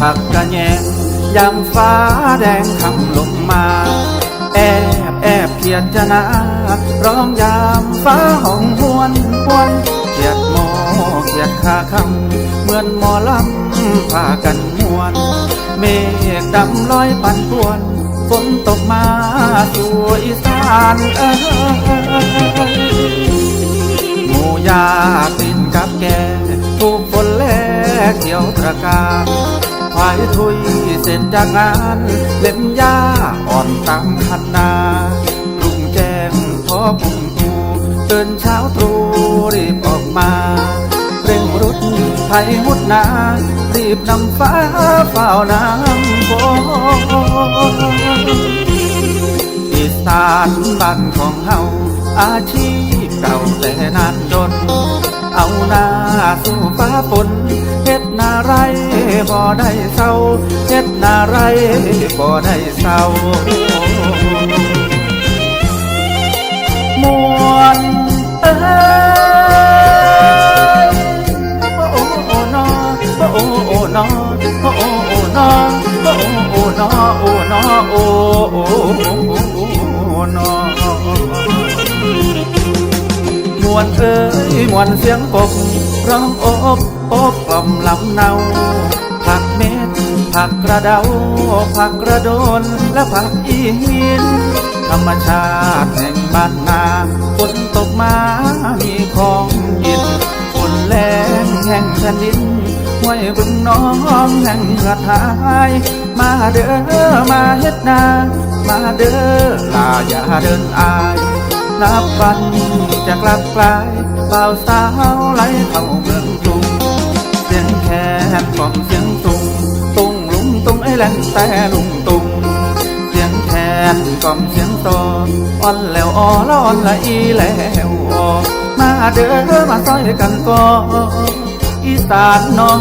ผักกระแยงยามฟ้าแดงคำลงมา แอบแอบเขียดจะนาร้องยามฟ้าห้องหวนหวนเขียดโมเขียดคาคำเหมือนหมอลำพากันมวน เมฆดำลอยปั่นป่วนฝนตกมาสู่อีสานเอ้ยหมูยาตินกับแกถูกฝนแลกเขียวตระการายทุยเสร็จจากงาน เล่มยาอ่อนตามคันนารุ่งแจ้งพอพุ่งตูตื่นเช้าตรู่รีบออกมาเร่งรุดไทยมุดนารีบนำฟ้าเฝ้าน้ำฝนอีสานบ้านของเฮาอาชีพเก่าแต่นานจน เอาหน้าสู่ฟ้าฝนเฮ็ดนาไรบ่ได้เศร้าเฮ็ดนาไรบ่ได้เศร้ามวนเอ้ยโอ้โอ้โอ้นอโอ้โอ้โอ้นอโอ้โอ้โอ้นอโอ้โอ้โอ้นอโอ้นอโอ้โอ้โอ้นอ วนเอ้ยมวนเสียงกบร้องอบอบกล่อมลำเนา ผักเม็ด ผักกระเดา ผักกระโดน และผักอีหิน ธรรมชาติแห่งบ้านนาฝนตกมามีของกินฝนแรงแห่งแผ่นดินห้วยบึงน้องแห่งกระทายมาเด้อมาเฮ็ดนา มาเด้อลาอย่าเดินอาย นับวันจะกลับกลายเบ่าสาวไหลเข้าเมืองกรุงเสียงแคนกล่อมเสียงตุงตุงลุงตุงไอ้แหลงแต่ลุงตุงเสียงแคนกล่อมเสียงตอ่อนแล้วอ่อละอ่อนละอีแล้วอ่อมาเด้อมาซอยกันก็อีสานน้อง